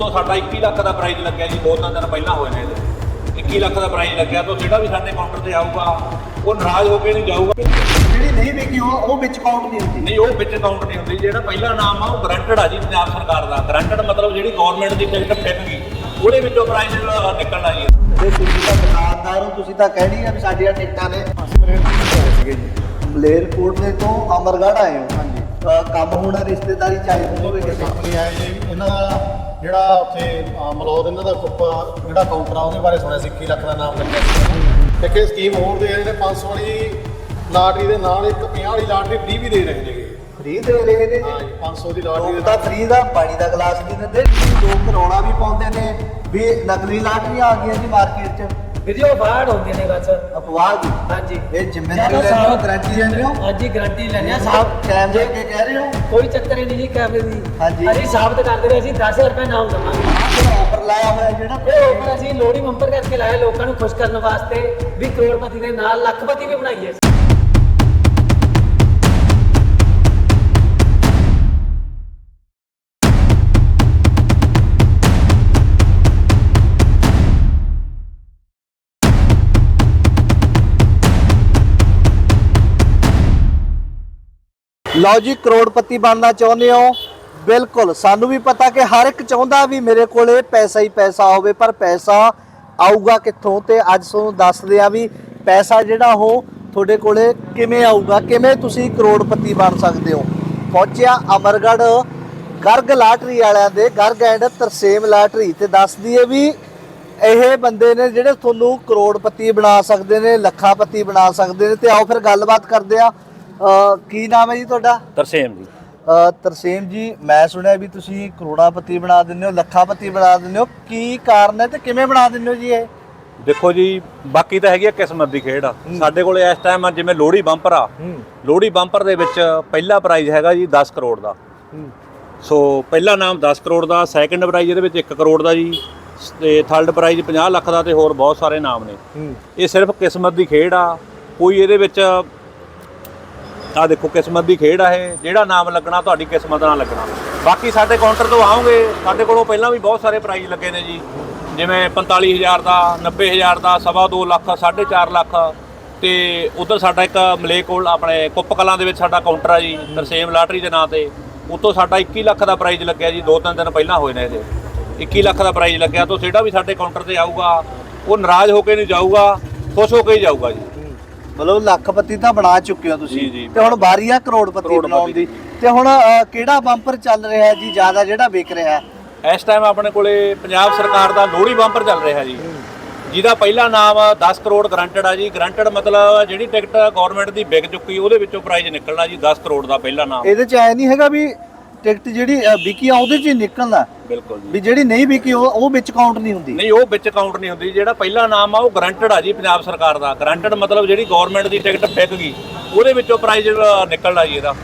ਉਤੋਂ ਸਾਡਾ 21 ਲੱਖ ਦਾ ਪ੍ਰਾਈਜ਼ ਲੱਗਿਆ ਜੀ ਦੋ ਤਿੰਨ ਦਿਨ ਪਹਿਲਾਂ ਹੋਏ ਨੇ ਇਹਦੇ। 21 ਲੱਖ ਦਾ ਪ੍ਰਾਈਜ਼ ਲੱਗਿਆ ਤਾਂ ਜਿਹੜਾ ਵੀ ਸਾਡੇ ਕਾਊਂਟਰ ਤੇ ਆਊਗਾ ਉਹ ਨਾਰਾਜ਼ ਹੋ ਕੇ ਨਹੀਂ ਜਾਊਗਾ। ਜਿਹੜੀ ਨਹੀਂ ਵਿਕੀ ਉਹ ਉਹ ਵਿੱਚ ਕਾਊਂਟ ਨਹੀਂ ਹੁੰਦੀ। ਨਹੀਂ ਉਹ ਵਿੱਚ ਕਾਊਂਟ ਨਹੀਂ ਹੁੰਦੀ। ਜਿਹੜਾ ਪਹਿਲਾ ਨਾਮ ਆ ਉਹ ਗਰੰਟਡ ਆ ਜੀ ਪੰਜਾਬ ਸਰਕਾਰ ਦਾ। ਗਰੰਟਡ ਮਤਲਬ ਜਿਹੜੀ ਗਵਰਨਮੈਂਟ ਦੀ ਟਿਕਟ ਫਿੱਟ ਗਈ ਉਹਦੇ ਵਿੱਚੋਂ ਪ੍ਰਾਈਜ਼ ਨਿਕਲਣਾ ਜੀ। ਤੇ ਤੁਸੀਂ ਤਾਂ ਦੁਕਾਨਦਾਰ ਹੋ ਤੁਸੀਂ ਤਾਂ ਕਹਿਣੀ ਆ ਵੀ ਸਾਡੀਆਂ ਟਿਕਟਾਂ ਨੇ। ਸੀਗੇ ਜੀ ਮਲੇਰਕੋਟਲੇ ਤੋਂ ਅਮਰਗੜ੍ਹ ਆਏ ਹੋ। ਹਾਂਜੀ। ਕੰਮ ਹੋਣਾ ਰਿਸ਼ਤੇਦਾਰੀ ਚਾਹੇ ਹੋਵੇ ਕਿਸੇ ਕੰਪਨੀ ਆਏ ਜੀ ਇਹਨਾਂ ਦਾ ਜਿਹੜਾ ਉੱਥੇ ਅਹ, ਮਲੌਦ ਇਹਨਾਂ ਦਾ ਕੁੱਪ ਜਿਹੜਾ ਕਾਊਂਟਰ ਆ ਉਹਦੇ ਬਾਰੇ ਸੁਣਿਆ ਸੀ 21 ਲੱਖ ਦਾ ਨਾਮ ਲੱਗਿਆ ਸੀ। ਇੱਕ ਇਹ ਸਕੀਮ ਹੋਰ ਦੇ ਰਹੇ ਨੇ 500 ਵਾਲੀ ਲਾਟਰੀ ਦੇ ਨਾਲ ਇੱਕ 50 ਵਾਲੀ ਲਾਟਰੀ ਫ੍ਰੀ ਵੀ ਦੇ ਰਹੇ ਨੇਗੇ ਫ੍ਰੀ ਦੇ ਰਹੇ ਨੇ ਹਾਂ ਜੀ ਜੀ 500 ਦੀ ਲਾਟਰੀ ਲੋਕ ਦੇ ਤਾਂ ਫ੍ਰੀ ਦਾ ਪਾਣੀ ਦਾ ਗਲਾਸ ਵੀ ਦਿੰਦੇ ਲੋਕ ਰੌਲਾ ਵੀ ਪਾਉਂਦੇ ਨੇ ਵੀ ਨਕਲੀ ਲਾਟਰੀਆਂ ਆ ਗਈਆਂ ਜੀ ਮਾਰਕੀਟ 'ਚ। ਵੀਡੀਓ ਬਾਹਰ ਹੁੰਦੇ ਨੇ ਬਸ। ਅਪਵਾਹ ਦੀ ਹਾਂਜੀ। ਇਹ ਜ਼ਿੰਮੇਵਾਰੀ ਲੈਂਦੇ ਹੋ ਗਾਰੰਟੀ ਲੈਂਦੇ ਹੋ? ਹਾਂਜੀ ਗਾਰੰਟੀ ਲੈਣੇ ਆ ਸਾਹਿਬ ਕੈਮ ਦੇ ਕੇ ਕਹਿ ਰਹੇ ਹੋ? ਕੋਈ ਚੱਕਰ ਹੀ ਨਹੀਂ ਜੀ ਕੈਮਰੇ ਦੀ। ਹਾਂਜੀ। ਅਸੀਂ ਸਾਬਤ ਕਰਦੇ ਰਹੇ ਅਸੀਂ 10000 ਰੁਪਏ ਨਾਮ ਦਵਾਂਗੇ। ਆਫਰ ਲਾਇਆ ਹੋਇਆ ਜਿਹੜਾ ਇਹ ਉੱਪਰ ਅਸੀਂ ਲੋੜੀ ਬੰਪਰ ਕਰਕੇ ਲਾਇਆ ਲੋਕਾਂ ਨੂੰ ਖੁਸ਼ ਕਰਨ ਵਾਸਤੇ ਵੀ ਕਰੋੜਪਤੀ ਦੇ ਨਾਲ ਲੱਖਪਤੀ ਵੀ ਬਣਾਈਏ ਲਓ ਜੀ, ਕਰੋੜਪਤੀ ਬਣਨਾ ਚਾਹੁੰਦੇ ਹੋ? ਬਿਲਕੁਲ। ਸਾਨੂੰ ਵੀ ਪਤਾ ਕਿ ਹਰ ਇੱਕ ਚਾਹੁੰਦਾ ਵੀ ਮੇਰੇ ਕੋਲੇ ਪੈਸਾ ਹੀ ਪੈਸਾ ਹੋਵੇ, ਪਰ ਪੈਸਾ ਆਊਗਾ ਕਿੱਥੋਂ? ਤੇ ਅੱਜ ਤੁਹਾਨੂੰ ਦੱਸਦੇ ਆ ਵੀ ਪੈਸਾ ਜਿਹੜਾ ਉਹ ਤੁਹਾਡੇ ਕੋਲੇ ਕਿਵੇਂ ਆਊਗਾ? ਕਿਵੇਂ ਤੁਸੀਂ ਕਰੋੜਪਤੀ ਬਣ ਸਕਦੇ ਹੋ? ਪਹੁੰਚਿਆ ਅਮਰਗੜ੍ਹ ਗਰਗ ਲਾਟਰੀ ਵਾਲਿਆਂ ਦੇ, ਗਰਗ ਐਂਡ ਤਰਸੇਮ ਲਾਟਰੀ। ਤੇ ਦੱਸ ਦਈਏ ਵੀ ਇਹ ਬੰਦੇ ਨੇ ਜਿਹੜੇ ਤੁਹਾਨੂੰ ਕਰੋੜਪਤੀ ਬਣਾ ਸਕਦੇ ਨੇ ਲੱਖਾਪਤੀ ਬਣਾ ਸਕਦੇ ਨੇ, ਤੇ ਆਓ ਫਿਰ ਗੱਲਬਾਤ ਕਰਦੇ ਆ ਕੀ ਨਾਮ ਹੈ ਜੀ ਤੁਹਾਡਾ? ਤਰਸੇਮ ਜੀ। ਤਰਸੇਮ ਜੀ ਮੈਂ ਸੁਣਿਆ ਵੀ ਤੁਸੀਂ ਕਰੋੜਾਪਤੀ ਬਣਾ ਦਿੰਦੇ ਹੋ ਲੱਖਾਪਤੀ ਬਣਾ ਦਿੰਦੇ ਹੋ। ਕੀ ਕਾਰਨ ਹੈ ਤੇ ਕਿਵੇਂ ਬਣਾ ਦਿੰਦੇ ਹੋ ਜੀ ਇਹ? ਦੇਖੋ ਜੀ ਬਾਕੀ ਤਾਂ ਹੈਗੀ ਆ ਕਿਸਮਤ ਦੀ ਖੇਡ ਆ। ਸਾਡੇ ਕੋਲੇ ਇਸ ਟਾਈਮ ਆ ਜਿਵੇਂ ਲੋਹੜੀ ਬੰਪਰ ਆ। ਲੋਹੜੀ ਬੰਪਰ ਦੇ ਵਿੱਚ ਪਹਿਲਾ ਪ੍ਰਾਈਜ਼ ਹੈਗਾ ਜੀ 10 ਕਰੋੜ ਦਾ। ਸੋ ਪਹਿਲਾ ਨਾਮ 10 ਕਰੋੜ ਦਾ ਸੈਕੰਡ ਪ੍ਰਾਈਜ਼ ਇਹਦੇ ਵਿੱਚ 1 ਕਰੋੜ ਦਾ ਜੀ। ਤੇ ਥਰਡ ਪ੍ਰਾਈਜ਼ 50 ਲੱਖ ਦਾ ਤੇ ਹੋਰ ਬਹੁਤ ਸਾਰੇ ਨਾਮ ਨੇ। ਇਹ ਸਿਰਫ ਕਿਸਮਤ ਦੀ ਖੇਡ ਆ। ਕੋਈ ਇਹਦੇ ਵਿੱਚ ਆ ਦੇਖੋ, ਕਿਸਮਤ ਦੀ ਖੇਡ ਆ ਇਹ। ਜਿਹੜਾ ਨਾਮ ਲੱਗਣਾ, ਤੁਹਾਡੀ ਕਿਸਮਤ ਨਾਲ ਲੱਗਣਾ। ਬਾਕੀ ਸਾਡੇ ਕਾਊਂਟਰ ਤੋਂ ਆਓਗੇ, ਸਾਡੇ ਕੋਲੋਂ ਪਹਿਲਾਂ ਵੀ ਬਹੁਤ ਸਾਰੇ ਪ੍ਰਾਈਜ਼ ਲੱਗੇ ਨੇ ਜੀ। ਜਿਵੇਂ 45000 ਦਾ 90000 ਦਾ, ਸਵਾ ਦੋ ਲੱਖ 4.5 ਲੱਖ। ਤੇ ਉਧਰ ਸਾਡਾ ਇੱਕ ਮਲੇਕੋਲ ਆਪਣੇ ਕੁੱਪ ਕਲਾਂ ਦੇ ਵਿੱਚ ਸਾਡਾ ਕਾਊਂਟਰ ਆ ਜੀ, ਤਰਸੇਮ ਲਾਟਰੀ ਦੇ ਨਾਂ ਤੇ। ਉਤੋਂ ਸਾਡਾ 21 ਲੱਖ ਦਾ ਪ੍ਰਾਈਜ਼ ਲੱਗਿਆ ਜੀ, ਦੋ ਤਿੰਨ ਦਿਨ ਪਹਿਲਾਂ ਹੋਏ ਨੇ ਇਹਦੇ। 21 ਲੱਖ ਦਾ ਪ੍ਰਾਈਜ਼ ਲੱਗਿਆ, ਤੋਂ ਜਿਹੜਾ ਵੀ ਸਾਡੇ ਕਾਊਂਟਰ ਤੇ ਆਊਗਾ। ਉਹ ਨਾਰਾਜ਼ ਹੋ ਕੇ ਨਹੀਂ ਜਾਊਗਾ, ਖੁਸ਼ ਹੋ ਕੇ ਹੀ ਜਾਊਗਾ ਜੀ। ਮਤਲਬ ਲੱਖਪਤੀ ਤਾਂ ਬਣਾ ਚੁੱਕੇ ਹੋ ਤੁਸੀਂ। ਤੇ ਹੁਣ ਵਾਰੀ ਆ ਕਰੋੜਪਤੀ ਬਣਾਉਣ ਦੀ। ਤੇ ਹੁਣ ਕਿਹੜਾ ਬੰਪਰ ਚੱਲ ਰਿਹਾ ਹੈ ਜੀ ਜ਼ਿਆਦਾ ਜਿਹੜਾ ਵਿਕ ਰਿਹਾ? ਹੈ ਇਸ ਟਾਈਮ ਆਪਣੇ ਕੋਲੇ ਪੰਜਾਬ ਸਰਕਾਰ ਦਾ ਲੋਹੜੀ ਬੰਪਰ ਚੱਲ ਰਿਹਾ ਜੀ। ਜਿਹਦਾ ਪਹਿਲਾ ਨਾਮ 10 ਕਰੋੜ ਗਰੰਟਡ ਆ ਜੀ। ਗਰੰਟਡ ਮਤਲਬ ਜਿਹੜੀ ਟਿਕਟ ਗਵਰਨਮੈਂਟ ਦੀ ਵਿਕ ਚੁੱਕੀ ਉਹਦੇ ਵਿੱਚੋਂ ਪ੍ਰਾਈਜ਼ ਨਿਕਲਣਾ ਜੀ 10 ਕਰੋੜ ਦਾ ਪਹਿਲਾ ਨਾਮ। ਇਹਦੇ ਚ ਐ ਨਹੀਂ ਹੈਗਾ ਵੀ ਟਿਕਟ ਜਿਹੜੀ ਵਿਕੀ ਆ ਉਹਦੇ ਚ ਹੀ ਨਿਕਲਣਾ। ਬਿਲਕੁਲ ਜੀ। ਵੀ ਜਿਹੜੀ ਨਹੀਂ ਵਿਕੀ ਉਹ ਉਹ ਵਿੱਚ ਕਾਊਂਟ ਨਹੀਂ ਹੁੰਦੀ। ਨਹੀਂ ਉਹ ਵਿੱਚ ਕਾਊਂਟ ਨਹੀਂ ਹੁੰਦੀ। ਜਿਹੜਾ ਪਹਿਲਾ ਨਾਮ ਆ ਉਹ ਗਰੰਟਡ ਆ ਜੀ ਪੰਜਾਬ ਸਰਕਾਰ ਦਾ। ਗਰੰਟਡ ਮਤਲਬ ਜਿਹੜੀ ਗਵਰਨਮੈਂਟ ਦੀ ਟਿਕਟ ਵਿਕ ਗਈ ਉਹਦੇ ਵਿੱਚੋਂ ਪ੍ਰਾਈਜ਼ ਨਿਕਲਣਾ ਜੀ ਇਹਦਾ।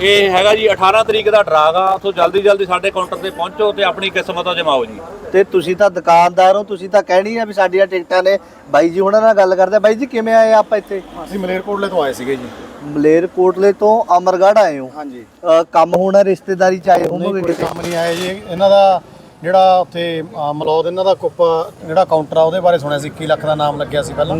ਇਹ ਹੈਗਾ ਜੀ 18 ਤਰੀਕ ਦਾ ਡਰਾਗ ਆ। ਸੋ ਜਲਦੀ ਜਲਦੀ ਸਾਡੇ ਕਾਊਂਟਰ ਤੇ ਪਹੁੰਚੋ ਤੇ ਆਪਣੀ ਕਿਸਮਤ ਅਜਮਾਓ ਜੀ। ਤੇ ਤੁਸੀਂ ਤਾਂ ਦੁਕਾਨਦਾਰ ਹੋ ਤੁਸੀਂ ਤਾਂ ਕਹਿਣੀ ਆ ਵੀ ਸਾਡੀਆਂ ਟਿਕਟਾਂ ਨੇ। ਬਾਈ ਜੀ ਹੁਣਾਂ ਨਾਲ ਗੱਲ ਕਰਦੇ ਆ। ਬਾਈ ਜੀ ਕਿਵੇਂ ਆਏ ਆਪਾਂ ਇੱਥੇ? ਅਸੀਂ ਮਲੇਰਕੋਟਲੇ ਤੋਂ ਆਏ ਸੀਗੇ ਜੀ। ਮਲੇਰਕੋਟਲੇ ਤੋਂ ਅਮਰਗੜ੍ਹ ਆਏ ਹੋ। ਹਾਂਜੀ। ਕੰਮ ਹੋਣਾ ਰਿਸ਼ਤੇਦਾਰੀ ਚਾਹੇ ਹੋਵੇ ਕੋਈ ਕਿਸੇ ਕੰਮ ਨਹੀਂ ਆਏ ਜੀ। ਇਹਨਾਂ ਦਾ ਜਿਹੜਾ ਉੱਥੇ ਮਲੌਦ ਇਹਨਾਂ ਦਾ ਕੁੱਪ ਜਿਹੜਾ ਕਾਊਂਟਰ ਆ ਉਹਦੇ ਬਾਰੇ ਸੁਣਿਆ ਸੀ। 21 ਲੱਖ ਦਾ ਨਾਮ ਲੱਗਿਆ ਸੀ ਪਹਿਲਾਂ।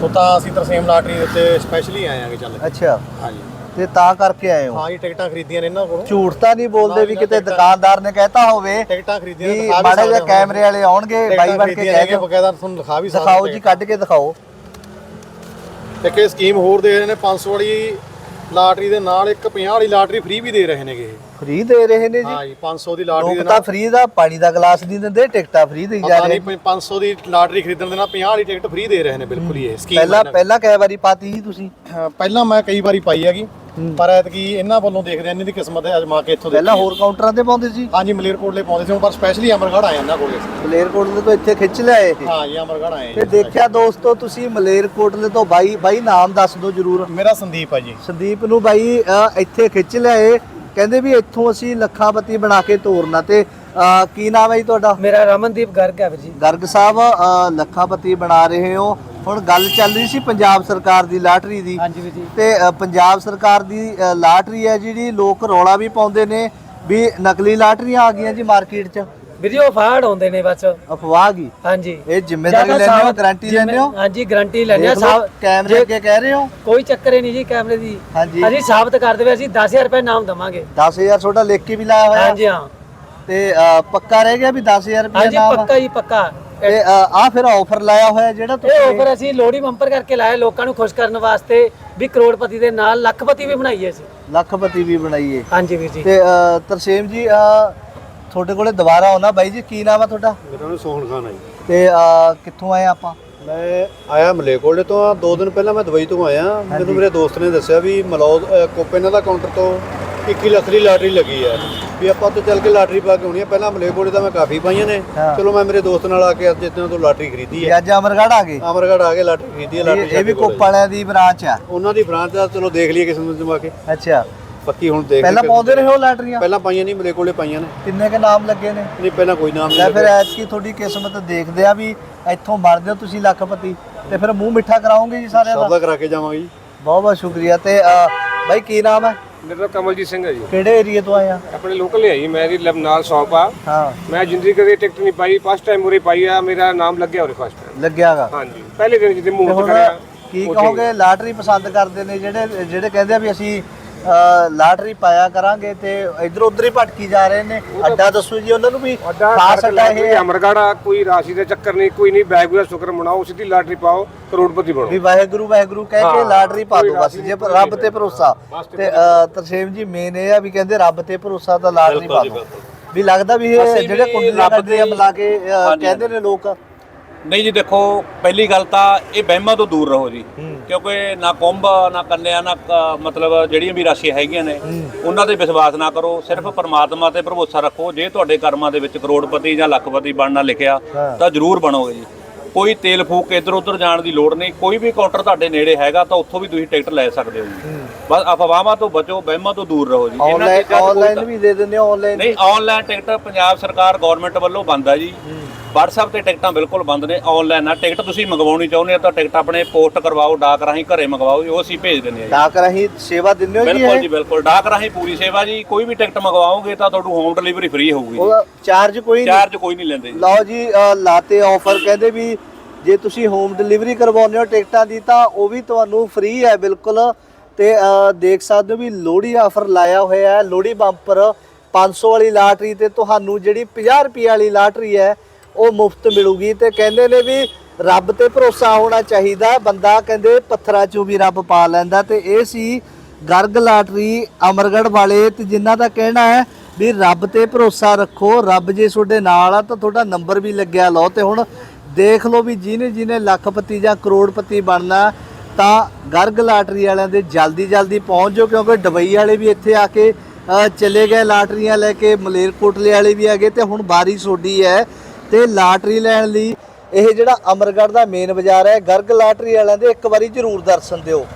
ਤੋਂ ਤਾਂ ਅਸੀਂ ਤਰਸੇਮ ਲਾਟਰੀ ਦੇ ਉੱਤੇ ਸਪੈਸ਼ਲੀ ਆਏ ਆਂਗੇ ਚੱਲ। ਕੇ। ਅੱਛਾ। ਹਾਂਜੀ। ਤੇ ਤਾਂ ਕਰਕੇ ਆਏ ਹੋ? ਹਾਂ ਜੀ ਟਿਕਟਾਂ ਖਰੀਦੀਆਂ ਨੇ ਇਹਨਾਂ ਕੋਲੋਂ। ਝੂਠ ਤਾਂ ਨਹੀਂ ਬੋਲਦੇ ਵੀ ਕਿਤੇ ਦੁਕਾਨਦਾਰ ਨੇ ਕਹਿਤਾ ਹੋਵੇ ਟਿਕਟਾਂ ਖਰੀਦੀਆਂ ਨੇ ਵੀ ਦਿਖਾ ਵੀ ਮਾੜੇ ਜਿਹਾ ਸਕਦੇ ਹਾਂ। ਕੈਮਰੇ ਵਾਲੇ ਆਉਣਗੇ ਟਿਕਟਾਂ ਬਾਈ ਬਣ ਕੇ ਖਰੀਦੀਆਂ ਕਹਿ ਹੈਗੀਆਂ, ਦਿਓ। ਬਕਾਇਦਾ ਤੁਹਾਨੂੰ ਲਿਖਾ ਵੀ ਸਕਦੇ ਦਿਖਾਓ ਜੀ ਕੱਢ ਕੇ ਦਿਖਾਓ। ਇੱਕ ਇਹ ਸਕੀਮ ਹੋਰ ਦੇ ਰਹੇ ਨੇ 500 ਵਾਲੀ ਲਾਟਰੀ ਦੇ ਨਾਲ ਇੱਕ 50 ਵਾਲੀ ਲਾਟਰੀ ਫ੍ਰੀ ਵੀ ਦੇ ਰਹੇ ਨੇਗੇ ਫ੍ਰੀ ਦੇ ਰਹੇ ਨੇ ਜੀ? ਹਾਂ ਜੀ 500 ਦੀ ਲਾਟਰੀ ਦੇ ਲੋਕ ਤਾਂ ਨਾਲ ਫ੍ਰੀ ਦਾ ਪਾਣੀ ਦਾ ਗਲਾਸ ਨਹੀਂ ਦਿੰਦੇ ਟਿਕਟਾਂ ਫ੍ਰੀ ਦੇਈ ਜਾ ਪਤਾ ਰਹੇ ਨਹੀਂ 500 ਦੀ ਲਾਟਰੀ ਖਰੀਦਣ ਦੇ ਨਾਲ 50 ਵਾਲੀ ਟਿਕਟ ਫ੍ਰੀ ਦੇ ਰਹੇ ਨੇ ਬਿਲਕੁਲ ਹੀ ਇਹ ਸਕੀਮ ਪਹਿਲਾਂ ਪਹਿਲਾਂ ਕਈ ਵਾਰੀ ਪਾਤੀ ਸੀ ਤੁਸੀਂ? ਪਹਿਲਾਂ ਮੈਂ ਕਈ ਵਾਰੀ ਪਾਈ ਹੈਗੀ। ਪਰ ਐਤਕੀ ਇਹਨਾਂ ਵੱਲੋਂ ਦੇਖਦੇ ਆ ਇਹਨਾਂ ਦੀ ਕਿਸਮਤ ਹੈ ਅਜਮਾ ਕੇ ਇੱਥੋਂ ਪਹਿਲਾਂ ਦੇਖੀ ਹੋਰ ਕਾਊਂਟਰਾਂ ਤੇ ਪਾਉਂਦੇ ਸੀ। ਹਾਂਜੀ ਮਲੇਰਕੋਟਲੇ ਪਾਉਂਦੇ ਸੀ ਹੁਣ ਪਰ ਸਪੈਸ਼ਲੀ ਅਮਰਗੜ੍ਹ ਆਏ ਇਹਨਾਂ ਕੋਲੇ। ਮਲੇਰਕੋਟਲੇ ਤੋਂ ਇੱਥੇ ਖਿੱਚ ਲਿਆਏ ਇਹ। ਹਾਂ ਜੀ ਅਮਰਗੜ੍ਹ ਆਏ ਤੇ ਦੇਖਿਆ ਦੋਸਤੋ ਤੁਸੀਂ ਮਲੇਰਕੋਟਲੇ ਤੋਂ ਬਾਈ ਬਾਈ ਨਾਮ ਦੱਸ ਦਿਓ ਜਰੂਰ। ਮੇਰਾ ਸੰਦੀਪ ਆ ਜੀ। ਸੰਦੀਪ ਨੂੰ ਬਾਈ ਇੱਥੇ ਖਿੱਚ ਲਿਆਏ। ਕਹਿੰਦੇ ਵੀ ਇੱਥੋਂ ਅਸੀਂ ਲੱਖਾਪਤੀ ਬਣਾ ਕੇ ਤੋਰਨਾ ਤੇ ਕੀ ਨਾਮ ਹੈ ਜੀ ਤੁਹਾਡਾ? ਮੇਰਾ ਰਮਨਦੀਪ ਗਰਗ ਹੈ ਵੀਰ ਜੀ। ਗਰਗ ਸਾਹਿਬ ਲੱਖਾਪਤੀ ਬਣਾ ਰਹੇ ਹੋ। ਹੁਣ ਗੱਲ ਚੱਲ ਰਹੀ ਸੀ ਪੰਜਾਬ ਸਰਕਾਰ ਦੀ ਲਾਟਰੀ ਦੀ। ਹਾਂਜੀ ਵੀਰ ਜੀ। ਤੇ ਅ, ਪੰਜਾਬ ਸਰਕਾਰ ਦੀ ਅ, ਲਾਟਰੀ ਹੈ ਜਿਹੜੀ ਲੋਕ ਰੌਲਾ ਵੀ ਪਾਉਂਦੇ ਨੇ ਵੀ ਨਕਲੀ ਲਾਟਰੀਆਂ ਆ ਗਈਆਂ ਜੀ ਮਾਰਕੀਟ 'ਚ। ਵੀਡੀਓ ਫਾੜ ਹੁੰਦੇ ਨੇ ਬਸ। ਅਫਵਾਹ ਗਈ? ਹਾਂਜੀ। ਇਹ ਜ਼ਿੰਮੇਵਾਰੀ ਜਾਂ ਤਾਂ ਲੈਂਦੇ ਹੋ ਸਾਬਤ- ਗਾਰੰਟੀ ਜ਼ਿੰਮੇ- ਲੈਂਦੇ ਹੋ? ਹਾਂਜੀ ਗਾਰੰਟੀ ਲੈਂਦੇ ਆ ਦੇਖ ਲਓ, ਸਾਬ- ਕੈਮਰੇ ਅੱਗੇ ਕਹਿ ਰਹੇ ਹੋ। ਕੋਈ ਚੱਕਰ ਹੀ ਨਹੀਂ ਜੀ ਕੈਮਰੇ ਦੀ। ਹਾਂਜੀ। ਅਸੀਂ ਸਾਬਤ ਕਰ ਦੇਵੇ ਅਸੀਂ 10000 ਰੁਪਏ ਨਾਮ ਦਵਾਂਗੇ। 10000 ਤੁਹਾਡਾ ਲਿਖ ਕੇ ਵੀ ਲਾਇਆ ਹੋਇਆ? ਹਾਂਜੀ ਹਾਂ। ਤੇ ਅ, ਪੱਕਾ ਰਹਿ ਗਿਆ ਵੀ 10000 ਰੁਪਏ ਹਾਂਜੀ ਨਾਮ? ਆ? ਪੱਕਾ ਜੀ ਪੱਕਾ। ਤੇ ਆ ਫਿਰ ਆਫਰ ਲਾਇਆ ਹੋਇਆ ਜਿਹੜਾ ਇਹ ਤੁਸੀਂ ਆਫਰ ਅਸੀਂ ਲੋਹੜੀ ਬੰਪਰ ਕਰਕੇ ਲਾਇਆ ਲੋਕਾਂ ਨੂੰ ਖੁਸ਼ ਕਰਨ ਵਾਸਤੇ ਵੀ ਕਰੋੜਪਤੀ ਦੇ ਨਾਲ ਲੱਖਪਤੀ ਵੀ ਬਣਾਈਏ ਅਸੀਂ। ਲੱਖਪਤੀ ਵੀ ਬਣਾਈਏ। ਹਾਂਜੀ ਵੀਰ ਜੀ। ਤੇ ਅ, ਤਰਸੇਮ ਜੀ ਅ, ਤੁਹਾਡੇ ਕੋਲੇ ਦੁਬਾਰਾ ਆਉਣਾ ਬਾਈ ਜੀ ਕੀ ਨਾਮ ਆ ਤੁਹਾਡਾ? ਮੇਰਾ ਨਾਮ ਸੋਹਣ ਖਾਨ ਹੈ ਜੀ। ਤੇ ਅ, ਕਿੱਥੋਂ ਆਏ ਆਪਾਂ? ਮੈਂ ਆਇਆ ਮਲੇਕੋਲੇ ਤੋਂ ਆ। ਦੋ ਦਿਨ ਪਹਿਲਾਂ ਮੈਂ ਦੁਬਈ ਤੋਂ ਆਇਆ। ਮੈਨੂੰ ਮੇਰੇ ਦੋਸਤ ਨੇ ਦੱਸਿਆ ਵੀ ਮਲੌਦ ਅ, ਕੋਪੇ ਇਹਨਾਂ ਦਾ ਕਾਊਂਟਰ ਤੋਂ 21 ਲੱਖ ਦੀ ਲਾਟਰੀ ਲੱਗੀ ਹੈ ਵੀ ਆਪਾਂ ਉੱਥੇ ਚੱਲ ਕੇ ਲਾਟਰੀ ਪਾ ਕੇ ਆਉਣੀ ਹੈ ਪਹਿਲਾਂ ਮਲੇਕੋਲੇ ਤਾਂ ਮੈਂ ਕਾਫੀ ਪਾਈਆਂ ਨੇ। ਹਾਂ। ਚਲੋ ਮੈਂ ਮੇਰੇ ਵੀ ਨਾਲ ਆ ਕੇ ਅੱਜ ਇੱਥੇ ਤੋਂ ਲਾਟਰੀ ਖਰੀਦੀ ਹੈ ਅੱਜ ਅਮਰਗੜ੍ਹ ਆ ਗਏ। ਅਮਰਗੜ੍ਹ ਆ ਕੇ ਲਾਟਰੀ ਖਰੀਦੀ ਹੈ ਲਾਟਰੀ ਇਹ ਵੀ ਸਾਡੇ ਕੋਲ ਕੋਪ ਵਾਲਿਆਂ ਦੀ ਬ੍ਰਾਂਚ ਆ। ਉਹਨਾਂ ਦੀ ਬ੍ਰਾਂਚ ਦਾ ਚਲੋ ਦੇਖ ਲਈਏ ਕਿਸ ਨੂੰ ਜਮਾ ਕੇ। ਅੱਛਾ। ਪੱਕੀ ਹੁਣ ਦੇਖ ਪਹਿਲਾਂ ਪਾਉਂਦੇ ਰਹੇ ਹੋ ਲਾਟਰੀਆਂ? ਪਹਿਲਾਂ ਪਾਈਆਂ ਨਹੀਂ ਮਲੇਕੋਲੇ ਪਾਈਆਂ ਨੇ। ਕਿੰਨੇ ਕ ਨਾਮ ਲੱਗੇ ਨੇ? ਨਹੀਂ ਪਹਿਲਾਂ ਕੋਈ ਨਾਮ ਲੈ ਨਹੀਂ ਫਿਰ। ਐਤਕੀ ਤੁਹਾਡੀ ਕਿਸਮਤ ਦੇਖਦੇ ਆ ਵੀ ਇੱਥੋਂ ਬਣਦੇ ਹੋ ਤੁਸੀਂ ਲੱਖਪਤੀ। ਤੇ ਫਿਰ ਮੂੰਹ ਮਿੱਠਾ ਕਰਾਓਗੇ ਜੀ ਸਾਰਿਆਂ ਦਾ? ਸੌਦਾ ਕਰਾ ਕੇ ਜਾਵਾਂਗੇ ਜੀ। ਬਹੁਤ ਬਹੁਤ ਸ਼ੁਕਰੀਆ। ਤੇ ਅ, ਬਾਈ ਕੀ ਨਾਮ ਹੈ? ਮੇਰਾ ਨਾਮ ਕਮਲਜੀਤ ਸਿੰਘ ਹੈ ਜੀ। ਕਿਹੜੇ ਏਰੀਏ ਤੋਂ ਆਏ ਆ? ਆਪਣੇ ਲੋਕਲ ਹੀ ਹੈ ਜੀ ਮੇਰੀ ਲਬ ਨਾਲ ਸ਼ੌਪ ਆ। ਹਾਂ। ਮੈਂ ਜ਼ਿੰਦਗੀ ਕਦੇ ਟਿਕਟ ਨਹੀਂ ਪਾਈ ਫਸਟ ਟਾਈਮ ਉਰੇ ਪਾਈ ਆ ਮੇਰਾ ਨਾਮ ਲੱਗਿਆ ਉਰੇ ਫਸਟ ਟਾਈਮ ਲੱਗਿਆਗਾ ਹਾਂਜੀ ਪਹਿਲੇ ਦਿਨ ਜਿੱਦੇ ਤੇ ਮੂਹਰਤ ਹੁਣ ਕਰਿਆ ਕੀ ਕਹੋਗੇ ਲਾਟਰੀ ਪਸੰਦ ਕਰਦੇ ਨੇ ਜਿਹੜੇ ਜਿਹੜੇ ਕਹਿੰਦੇ ਆ ਵੀ ਅਸੀਂ ਲਾਟਰੀ ਪਾਇਆ ਕਰਾਂਗੇ ਤੇ ਇਧਰ ਉਧਰ ਹੀ ਭਟਕੀ ਜਾ ਰਹੇ ਨੇ। ਅੱਡਾ ਦੱਸੋ ਜੀ ਉਹਨਾਂ ਨੂੰ ਵੀ ਖਾਸ ਅੱਡਾ ਇਹ ਅਮਰਗੜਾ ਕੋਈ ਰਾਸ਼ੀ ਦਾ ਚੱਕਰ ਨਹੀਂ ਕੋਈ ਨਹੀਂ ਬੈਗ ਦਾ ਸ਼ੁਕਰ ਮਨਾਓ ਸਿੱਧੀ ਲਾਟਰੀ ਪਾਓ ਕਰੋੜਪਤੀ ਬਣੋ। ਵੀ ਵਾਹਿਗੁਰੂ ਵਾਹਿਗੁਰੂ ਕਹਿ ਕੇ ਲਾਟਰੀ ਪਾ ਦੋ ਬਸ ਜੇ ਰੱਬ ਤੇ ਭਰੋਸਾ। ਤੇ ਤਰਸੇਮ ਜੀ ਮੇਨ ਇਹ ਆ ਵੀ ਕਹਿੰਦੇ ਰੱਬ ਤੇ ਭਰੋਸਾ ਤਾਂ ਲਾਟਰੀ ਪਾ ਦੋ ਵੀ ਲੱਗਦਾ ਵੀ ਇਹ ਜਿਹੜੇ ਵੀ ਕੁੰਡਲੀਆਂ ਰੱਬ ਦੀ- ਮਿਲਾ ਕੇ ਕਹਿੰਦੇ ਨੇ ਲੋਕ। ਨਹੀਂ ਜੀ ਦੇਖੋ ਪਹਿਲੀ ਗੱਲ ਤਾਂ ਇਹ ਵਹਿਮਾਂ ਤੋਂ ਦੂਰ ਰਹੋ ਜੀ। ਕਿਉਂਕਿ ਨਾ ਕੁੰਭ ਨਾ ਕੰਨਿਆ ਨਾ ਮਤਲਬ ਜਿਹੜੀਆਂ ਵੀ ਰਾਸ਼ੀਆਂ ਹੈਗੀਆਂ ਨੇ ਉਹਨਾਂ ਤੇ ਵਿਸ਼ਵਾਸ ਨਾ ਕਰੋ। ਸਿਰਫ ਪਰਮਾਤਮਾ ਤੇ ਭਰੋਸਾ ਰੱਖੋ। ਜੇ ਤੁਹਾਡੇ ਕਰਮਾਂ ਦੇ ਵਿੱਚ ਕਰੋੜਪਤੀ ਜਾਂ ਲੱਖਪਤੀ ਬਣਨਾ ਲਿਖਿਆ ਤਾਂ ਜ਼ਰੂਰ ਬਣੋਗੇ ਜੀ। ਕੋਈ ਤੇਲ ਫੂਕ ਕੇ ਇੱਧਰ ਉੱਧਰ ਜਾਣ ਦੀ ਲੋੜ ਨਹੀਂ। ਕੋਈ ਵੀ ਕਾਊਂਟਰ ਤੁਹਾਡੇ ਨੇੜੇ ਹੈਗਾ ਤਾਂ ਉੱਥੋਂ ਵੀ ਤੁਸੀਂ ਟਿਕਟ ਲੈ ਸਕਦੇ ਹੋ ਜੀ। ਬਸ ਅਫਵਾਹਾਂ ਤੋਂ ਬਚੋ ਵਹਿਮਾਂ ਤੋਂ ਦੂਰ ਰਹੋ ਜੀ। ਆਨਲਾਈਨ ਵੀ ਦੇ ਦਿੰਦੇ ਆਨਲਾਈਨ ਨਹੀਂ ਆਨਲਾਈਨ ਟਿਕਟ ਪੰਜਾਬ ਸਰਕਾਰ ਗਵਰਨਮੈਂਟ ਵੱਲੋਂ ਬੰਦ ਹੈ ਜੀ। WhatsApp ਤੇ ਟਿਕਟਾਂ ਬਿਲਕੁਲ ਬੰਦ ਨੇ ਆਨਲਾਈਨ ਆ। ਟਿਕਟ ਤੁਸੀਂ ਮੰਗਵਾਉਣੀ ਚਾਹੁੰਦੇ ਆ ਤਾਂ ਟਿਕਟ ਆਪਣੇ ਪੋਸਟ ਕਰਵਾਓ ਡਾਕ ਰਾਹੀਂ ਘਰੇ ਮੰਗਵਾਓ ਉਹ ਅਸੀਂ ਭੇਜ ਦਿੰਦੇ ਆ ਡਾਕ ਰਾਹੀਂ ਸੇਵਾ ਦਿੰਦੇ ਹੋ ਜੀ ਬਿਲਕੁਲ ਜੀ ਬਿਲਕੁਲ। ਡਾਕ ਰਾਹੀਂ ਪੂਰੀ ਸੇਵਾ ਜੀ ਕੋਈ ਵੀ ਟਿਕਟ ਮੰਗਵਾਓਗੇ ਤਾਂ ਤੁਹਾਨੂੰ ਹੋਮ ਡਿਲੀਵਰੀ ਫ੍ਰੀ ਹੋਊਗੀ ਉਹ ਚਾਰਜ ਕੋਈ ਨਹੀਂ ਚਾਰਜ ਕੋਈ ਨਹੀਂ ਲੈਂਦੇ ਲਓ ਜੀ ਲਾਤੇ ਆਫਰ ਕਹਿੰਦੇ ਵੀ ਜੇ ਤੁਸੀਂ ਹੋਮ ਡਿਲੀਵਰੀ ਕਰਵਾਉਂਦੇ ਹੋ ਟਿਕਟਾਂ ਦੀ ਤਾਂ ਉਹ ਵੀ ਤੁਹਾਨੂੰ ਫ੍ਰੀ ਹੈ ਬਿਲਕੁਲ। ਤੇ ਦੇਖ ਸਕਦੇ ਹੋ ਵੀ ਲੋਹੜੀ ਆਫਰ ਲਾਇਆ ਹੋਇਆ ਹੈ ਲੋਹੜੀ ਬੰਪਰ 500 ਵਾਲੀ ਲਾਟਰੀ ਤੇ ਤੁਹਾਨੂੰ ਜਿਹੜੀ 50 ਰੁਪਏ ਵਾਲੀ ਲਾਟਰੀ ਹੈ ਉਹ ਮੁਫਤ ਮਿਲੂਗੀ ਤੇ ਕਹਿੰਦੇ ਨੇ ਵੀ ਰੱਬ ਤੇ ਭਰੋਸਾ ਹੋਣਾ ਚਾਹੀਦਾ। ਬੰਦਾ ਕਹਿੰਦੇ ਪੱਥਰਾਂ 'ਚੋਂ ਵੀ ਰੱਬ ਪਾ ਲੈਂਦਾ ਤੇ ਇਹ ਸੀ ਗਰਗ ਲਾਟਰੀ ਅਮਰਗੜ੍ਹ ਵਾਲੇ ਤੇ ਜਿਨ੍ਹਾਂ ਦਾ ਕਹਿਣਾ ਹੈ ਵੀ ਰੱਬ ਤੇ ਭਰੋਸਾ ਰੱਖੋ, ਰੱਬ ਜੇ ਤੁਹਾਡੇ ਨਾਲ ਆ ਤਾਂ ਤੁਹਾਡਾ ਨੰਬਰ ਵੀ ਲੱਗਿਆ ਲਓ ਤੇ ਹੁਣ ਦੇਖ ਲਓ ਵੀ ਜਿਹਨੇ ਜਿਹਨੇ ਲੱਖਪਤੀ ਜਾਂ ਕਰੋੜਪਤੀ ਬਣਨਾ ਤਾਂ ਗਰਗ ਲਾਟਰੀ ਵਾਲਿਆਂ ਦੇ ਜਲਦੀ ਜਲਦੀ ਪਹੁੰਚ ਜਾਓ ਕਿਉਂਕਿ ਦੁਬਈ ਵਾਲੇ ਵੀ ਇੱਥੇ ਆ ਕੇ ਚਲੇ ਗਏ, ਲਾਟਰੀਆਂ ਲੈ ਕੇ, ਮਲੇਰਕੋਟਲੇ ਵਾਲੇ ਵੀ ਹੈਗੇ ਤੇ ਹੁਣ ਬਾਰੀ ਸੋਡੀ ਹੈ। ਤੇ ਲਾਟਰੀ ਲੈਣ ਲਈ। ਇਹ ਜਿਹੜਾ ਅਮਰਗੜ੍ਹ ਦਾ ਮੇਨ ਬਾਜ਼ਾਰ ਹੈ, ਗਰਗ ਲਾਟਰੀ ਵਾਲਿਆਂ ਦੇ ਇੱਕ ਵਾਰੀ ਜ਼ਰੂਰ ਦਰਸ਼ਨ ਦਿਓ।